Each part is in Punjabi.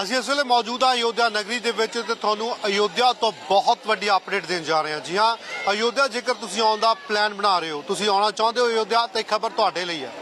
ਅਸੀਂ ਇਸ ਵੇਲੇ ਮੌਜੂਦ ਹਾਂ ਅਯੋਧਿਆ ਨਗਰੀ ਦੇ ਵਿੱਚ ਤੇ ਤੁਹਾਨੂੰ ਅਯੋਧਿਆ ਤੋਂ ਬਹੁਤ ਵੱਡੀ ਅਪਡੇਟ ਦੇਣ ਜਾ ਰਹੇ ਹਾਂ। ਜੀ ਹਾਂ, ਅਯੋਧਿਆ, ਜੇਕਰ ਤੁਸੀਂ ਆਉਣ ਦਾ ਪਲਾਨ ਬਣਾ ਰਹੇ ਹੋ, ਤੁਸੀਂ ਆਉਣਾ ਚਾਹੁੰਦੇ ਹੋ ਅਯੋਧਿਆ ਤੇ ਖਬਰ ਤੁਹਾਡੇ ਲਈ ਹੈ।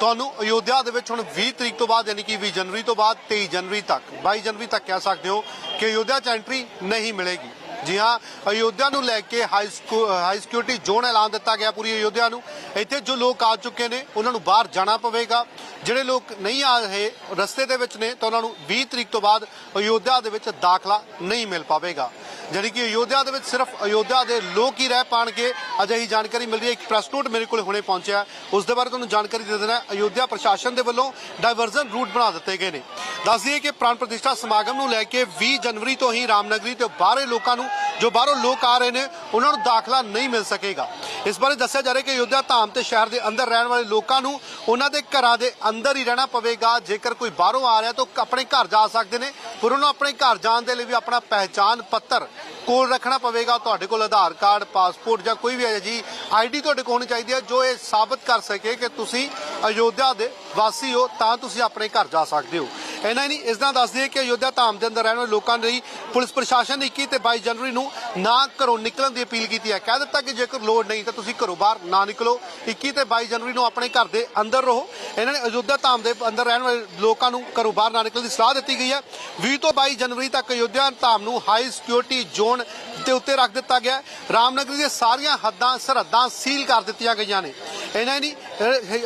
ਤੁਹਾਨੂੰ ਅਯੋਧਿਆ ਦੇ ਵਿੱਚ ਹੁਣ 20 ਤਰੀਕ ਤੋਂ ਬਾਅਦ, ਯਾਨੀ ਕਿ 20 ਜਨਵਰੀ ਤੋਂ ਬਾਅਦ 23 ਜਨਵਰੀ ਤੱਕ 22 ਜਨਵਰੀ ਤੱਕ ਕਹਿ ਸਕਦੇ ਹੋ ਕਿ ਅਯੋਧਿਆ 'ਚ ਐਂਟਰੀ ਨਹੀਂ ਮਿਲੇਗੀ। ਜੀ ਹਾਂ, ਅਯੋਧਿਆ ਨੂੰ ਲੈ ਕੇ ਹਾਈ ਸਕੂ- ਹਾਈ ਸਿਕਿਉਰਿਟੀ ਜ਼ੋਨ ਐਲਾਨ ਦਿੱਤਾ ਗਿਆ ਪੂਰੀ ਅਯੋਧਿਆ ਨੂੰ। ਇੱਥੇ ਜੋ ਲੋਕ ਆ ਚੁੱਕੇ ਨੇ, ਉਹਨਾਂ ਨੂੰ ਬਾਹਰ ਜਾਣਾ ਪਵੇਗਾ। ਜਿਹੜੇ ਲੋਕ ਨਹੀਂ ਆ ਰਹੇ, ਰਸਤੇ ਦੇ ਵਿੱਚ ਨੇ, ਤਾਂ ਉਹਨਾਂ ਨੂੰ 20 ਤਰੀਕ ਤੋਂ ਬਾਅਦ ਅਯੋਧਿਆ ਦੇ ਵਿੱਚ ਦਾਖਲਾ ਨਹੀਂ ਮਿਲ ਪਾਵੇਗਾ। ਜਾਣੀ ਕਿ ਅਯੋਧਿਆ ਦੇ ਵਿੱਚ ਸਿਰਫ ਅਯੋਧਿਆ ਦੇ ਲੋਕ ਹੀ ਰਹਿ ਪਾਣਗੇ। ਅਜਿਹੀ ਜਾਣਕਾਰੀ ਮਿਲ ਰਹੀ ਹੈ, ਇੱਕ ਪ੍ਰੈਸ ਨੋਟ ਮੇਰੇ ਕੋਲ ਹੁਣੇ ਪਹੁੰਚਿਆ ਉਸ ਦੇ ਬਾਰੇ ਤੁਹਾਨੂੰ ਜਾਣਕਾਰੀ ਦੇ ਦੇਣਾ ਅਯੋਧਿਆ ਪ੍ਰਸ਼ਾਸਨ ਦੇ ਵੱਲੋਂ ਡਾਇਵਰਜਨ ਰੂਟ ਬਣਾ ਦਿੱਤੇ ਗਏ ਨੇ। ਦੱਸ ਦਈਏ ਕਿ ਪ੍ਰਾਣ ਪ੍ਰਤਿਸ਼ਠਾ ਸਮਾਗਮ ਨੂੰ ਲੈ ਕੇ 20 ਜਨਵਰੀ ਤੋਂ ਹੀ ਰਾਮਨਗਰੀ ਤੇ ਬਾਹਰੇ ਲੋਕਾਂ ਨੂੰ ਜੋ ਬਾਹਰੋਂ ਲੋਕ ਆ ਰਹੇ ਨੇ, ਉਹਨਾਂ ਨੂੰ ਦਾਖਲਾ ਨਹੀਂ ਮਿਲ ਸਕੇਗਾ। ਇਸ ਬਾਰੇ ਦੱਸਿਆ ਜਾ ਰਿਹਾ ਕਿ ਅਯੋਧਿਆ ਧਾਮ ਤੇ ਸ਼ਹਿਰ ਦੇ ਅੰਦਰ ਰਹਿਣ ਵਾਲੇ ਲੋਕਾਂ ਨੂੰ ਉਹਨਾਂ ਦੇ ਘਰਾਂ ਦੇ ਅੰਦਰ ਹੀ ਰਹਿਣਾ ਪਵੇਗਾ। ਜੇਕਰ ਕੋਈ ਬਾਹਰੋਂ ਆ ਰਿਹਾ ਤਾਂ ਉਹ ਆਪਣੇ ਘਰ ਜਾ ਸਕਦੇ ਨੇ। ਪਰ ਉਹਨਾਂ ਨੂੰ ਆਪਣੇ ਘਰ ਜਾਣ ਦੇ ਲਈ ਵੀ ਆਪਣਾ ਪਹਿਚਾਣ ਪੱਤਰ ਕੋਲ ਰੱਖਣਾ ਪਵੇਗਾ। ਤੁਹਾਡੇ ਕੋਲ ਆਧਾਰ ਕਾਰਡ, ਪਾਸਪੋਰਟ ਜਾਂ ਕੋਈ ਵੀ ਜੀ ਆਈਡੀ ਤੁਹਾਡੇ ਕੋਲ ਹੋਣੀ ਚਾਹੀਦੀ ਹੈ, ਜੋ ਇਹ ਸਾਬਤ ਕਰ ਸਕੇ ਕਿ ਤੁਸੀਂ ਅਯੋਧਿਆ ਦੇ ਵਾਸੀ ਹੋ, ਤਾਂ ਤੁਸੀਂ ਆਪਣੇ ਘਰ ਜਾ ਸਕਦੇ ਹੋ। ਇਹਨਾਂ ਹੀ ਨਹੀਂ ਇਸ ਦਾ ਦੱਸ ਦਈਏ ਕਿ ਅਯੋਧਿਆ ਧਾਮ ਦੇ ਅੰਦਰ ਰਹਿਣ ਵਾਲੇ ਲੋਕਾਂ ਲਈ ਪੁਲਿਸ ਪ੍ਰਸ਼ਾਸਨ ਨੇ 21 ਤੇ 22 ਜਨਵਰੀ ਨੂੰ ਨਾ ਘਰੋਂ ਨਿਕਲਣ ਦੀ ਅਪੀਲ ਕੀਤੀ ਹੈ। ਕਹਿ ਦਿੱਤਾ ਕਿ ਜੇਕਰ ਲੋੜ ਨਹੀਂ ਤਾਂ ਤੁਸੀਂ ਘਰੋਂ ਬਾਹਰ ਨਾ ਨਿਕਲੋ। 21 ਤੇ 22 ਜਨਵਰੀ ਨੂੰ ਆਪਣੇ ਘਰ ਦੇ ਅੰਦਰ ਰਹੋ। ਇਹਨਾਂ ਨੇ ਅਯੋਧਿਆ ਧਾਮ ਦੇ ਅੰਦਰ ਰਹਿਣ ਵਾਲੇ ਲੋਕਾਂ ਨੂੰ ਘਰੋਂ ਬਾਹਰ ਨਾ ਨਿਕਲਣ ਦੀ ਸਲਾਹ ਦਿੱਤੀ ਗਈ ਹੈ। 20 ਤੋਂ 22 ਜਨਵਰੀ ਤੱਕ ਅਯੋਧਿਆ ਧਾਮ ਨੂੰ ਹਾਈ ਸਿਕਿਉਰਿਟੀ ਜ਼ੋਨ ਦੇ ਉੱਤੇ ਰੱਖ ਦਿੱਤਾ ਗਿਆ ਹੈ। ਰਾਮਨਗਰ ਦੀਆਂ ਸਾਰੀਆਂ ਹੱਦਾਂ ਸਰਹੱਦਾਂ ਸੀਲ ਕਰ ਦਿੱਤੀਆਂ ਗਈਆਂ ਨੇ। ਇਹਨਾਂ ਨਹੀਂ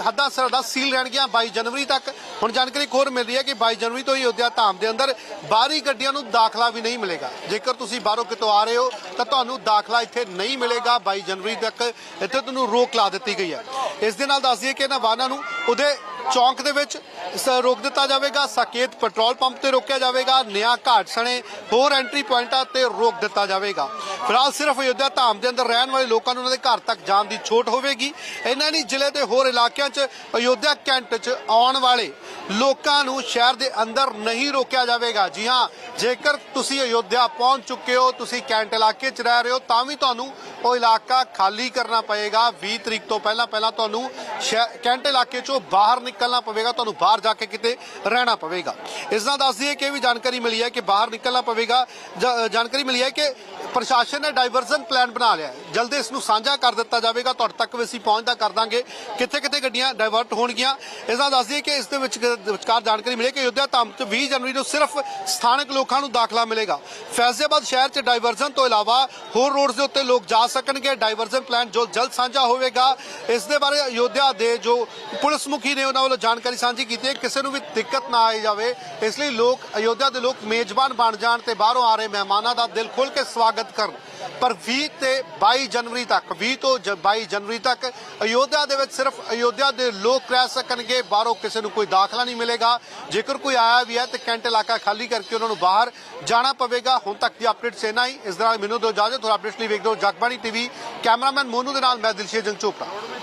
ਹੱਦਾਂ ਸਰਹੱਦਾਂ ਸੀਲ ਰਹਿਣਗੀਆਂ 22 ਜਨਵਰੀ ਤੱਕ। ਹੁਣ ਜਾਣਕਾਰੀ ਇੱਕ ਹੋਰ ਮਿਲ ਰਹੀ ਹੈ ਕਿ 22 ਜਨਵਰੀ ਤੋਂ ਹੀ ਅਯੋਧਿਆ ਧਾਮ ਦੇ ਅੰਦਰ ਬਾਹਰੀ ਗੱਡੀਆਂ ਨੂੰ ਦਾਖਲਾ ਵੀ ਨਹੀਂ ਮਿਲੇਗਾ। ਜੇਕਰ ਤੁਸੀਂ ਬਾਹਰੋਂ ਕਿਤੋਂ ਆ ਰਹੇ ਹੋ, ਤਾਂ ਤੁਹਾਨੂੰ ਦਾਖਲਾ ਇੱਥੇ ਨਹੀਂ ਮਿਲੇਗਾ 22 ਜਨਵਰੀ ਤੱਕ। ਇੱਥੇ ਤੁਹਾਨੂੰ ਰੋਕ ਲਾ ਦਿੱਤੀ ਗਈ ਹੈ। ਇਸ ਦੇ ਨਾਲ ਦੱਸ ਦਈਏ ਕਿ ਇਹਨਾਂ ਵਾਹਨਾਂ ਨੂੰ ਉਹਦੇ ਚੌਂਕ ਦੇ ਵਿੱਚ ਸ- ਰੋਕ ਦਿੱਤਾ ਜਾਵੇਗਾ, ਸਾਕੇਤ ਪੈਟਰੋਲ ਪੰਪ ਤੇ ਰੋਕਿਆ ਜਾਵੇਗਾ, ਨਿਆ ਘਾਟ ਸਣੇ ਹੋਰ ਐਂਟਰੀ ਪੁਆਇੰਟਾਂ ਤੇ ਰੋਕ ਦਿੱਤਾ ਜਾਵੇਗਾ। ਫਿਲਹਾਲ ਸਿਰਫ ਅਯੋਧਿਆ ਧਾਮ ਦੇ ਅੰਦਰ ਰਹਿਣ ਵਾਲੇ ਲੋਕਾਂ ਨੂੰ ਉਹਨਾਂ ਦੇ ਘਰ ਤੱਕ ਜਾਣ ਦੀ ਛੋਟ ਹੋਵੇਗੀ। ਇਹਨਾਂ ਨਹੀਂ, ਜ਼ਿਲ੍ਹੇ ਦੇ ਹੋਰ ਇਲਾਕਿਆਂ 'ਚ, ਅਯੋਧਿਆ ਕੈਂਟ 'ਚ ਆਉਣ ਵਾਲੇ ਲੋਕਾਂ ਨੂੰ ਸ਼ਹਿਰ ਦੇ ਅੰਦਰ ਨਹੀਂ ਰੋਕਿਆ ਜਾਵੇਗਾ। ਜੀ ਹਾਂ, ਜੇਕਰ ਤੁਸੀਂ ਅਯੋਧਿਆ ਪਹੁੰਚ ਚੁੱਕੇ ਹੋ, ਤੁਸੀਂ ਕੈਂਟ ਇਲਾਕੇ 'ਚ ਰਹਿ ਰਹੇ ਹੋ, ਤਾਂ ਵੀ ਤੁਹਾਨੂੰ ਉਹ ਇਲਾਕਾ ਖਾਲੀ ਕਰਨਾ ਪਏਗਾ। 20 ਤਰੀਕ ਤੋਂ ਪਹਿਲਾਂ ਪਹਿਲਾਂ ਤੁਹਾਨੂੰ ਸ਼ਹਿ- ਕੈਂਟ ਇਲਾਕੇ 'ਚੋਂ ਬਾਹਰ ਨਿਕਲਣਾ ਪਵੇਗਾ, ਤੁਹਾਨੂੰ ਬਾਹਰ ਜਾ ਕੇ ਕਿਤੇ ਰਹਿਣਾ ਪਵੇਗਾ। ਇਸ ਨਾਲ ਦੱਸ ਦਈਏ ਕਿ ਇਹ ਵੀ ਜਾਣਕਾਰੀ ਮਿਲੀ ਹੈ ਕਿ ਬਾਹਰ ਨਿਕਲਣਾ ਪਵੇਗਾ। ਜਾ- ਜਾਣਕਾਰੀ ਮਿਲੀ ਹੈ ਕਿ ਪ੍ਰਸ਼ਾਸਨ ਨੇ ਡਾਈਵਰਜਨ ਪਲਾਨ ਬਣਾ ਲਿਆ ਹੈ। ਜਲਦੀ ਇਸ ਨੂੰ ਸਾਂਝਾ ਕਰ ਦਿੱਤਾ ਜਾਵੇਗਾ। ਤੁਹਾਡੇ ਤੱਕ ਵੀ ਅਸੀਂ ਪਹੁੰਚਦਾ ਕਰ ਦਾਂਗੇ। ਕਿੱਥੇ ਕਿੱਥੇ ਗੱਡੀਆਂ ਡਾਇਵਰਟ ਹੋਣਗੀਆਂ? ਇਸ ਨਾਲ ਦੱਸ ਦਈਏ ਕਿ ਇਸ ਦੇ ਵਿੱਚ ਵਿਚਕਾਰ ਜਾਣਕਾਰੀ ਮਿਲੇ ਕਿ ਅਯੋਧਿਆ ਧਾਮ ਤੋਂ 20 ਜਨਵਰੀ ਨੂੰ ਸਿਰਫ ਸਥਾਨਕ ਲੋਕਾਂ ਨੂੰ ਦਾਖਲਾ ਮਿਲੇਗਾ। ਫੈਜ਼ਿਆਬਾਦ ਸ਼ਹਿਰ 'ਚ ਡਾਈਵਰਜਨ ਤੋਂ ਇਲਾਵਾ ਹੋਰ ਰੋਡਸ ਦੇ ਉੱਤੇ ਲੋਕ ਜਾ ਸਕਣਗੇ। ਡਾਈਵਰਜਨ ਪਲਾਨ ਜੋ ਜਲਦ ਸਾਂਝਾ ਹੋਵੇਗਾ। ਇਸ ਦੇ ਬਾਰੇ ਅਯੋਧਿਆ ਦੇ ਜੋ ਪੁਲਿਸ ਮੁਖੀ ਨੇ ਉਹਨਾਂ ਵੱਲੋਂ ਜਾਣਕਾਰੀ ਸਾਂਝੀ ਕੀਤੀ ਹੈ। ਕਿਸੇ ਨੂੰ ਵੀ ਦਿੱਕਤ ਨਾ ਆਈ ਜਾਵੇ। ਇਸ ਲਈ ਲੋਕ, ਅਯੋਧਿਆ ਦੇ ਲੋਕ ਮੇਜ਼ਬਾਨ ਬਣ ਜਾਣ ਤੇ ਬਾਹਰੋਂ ਆ ਰਹੇ ਮਹਿਮਾਨਾਂ ਦਾ ਦਿਲ ਖੋਲ ਕੇ ਸਵਾਗਤ ਕਰਨ। ਪਰ 20 ਤੇ 22 ਜਨਵਰੀ ਤੱਕ 20 ਤੋਂ 22 ਜਨਵਰੀ ਤੱਕ ਅਯੋਧਿਆ ਦੇ ਵਿੱਚ ਸਿਰਫ ਅਯੋਧਿਆ ਦੇ ਲੋਕ ਰਹਿ ਸਕਣਗੇ, ਬਾਹਰੋਂ ਕਿਸੇ ਨੂੰ ਕੋਈ ਦਾਖਲਾ ਨਹੀਂ ਮਿਲੇਗਾ। ਜੇਕਰ ਕੋਈ ਆਇਆ ਵੀ ਹੈ ਤੇ ਕੈਂਟ ਇਲਾਕਾ ਖਾਲੀ ਕਰਕੇ ਉਹਨਾਂ ਨੂੰ ਬਾਹਰ ਜਾਣਾ ਪਵੇਗਾ। ਹੁਣ ਤੱਕ ਦੀ ਅਪਡੇਟ ਸੇਨਾ ਹੀ। ਇਸ ਦੌਰਾਨ ਮੈਨੂੰ ਦਿਓ ਇਜਾਜ਼ਤ, ਹੋਰ ਅਪਡੇਟਸ ਲਈ ਵੇਖਦੇ ਹੋ ਜਗਬਾਣੀ ਟੀਵੀ। ਕੈਮਰਾਮੈਨ ਮੋਨੂ ਦੇ ਨਾਲ ਮੈਂ ਦਿਲਸ਼ੇਰ ਜੰਗ ਚੋਪੜਾ।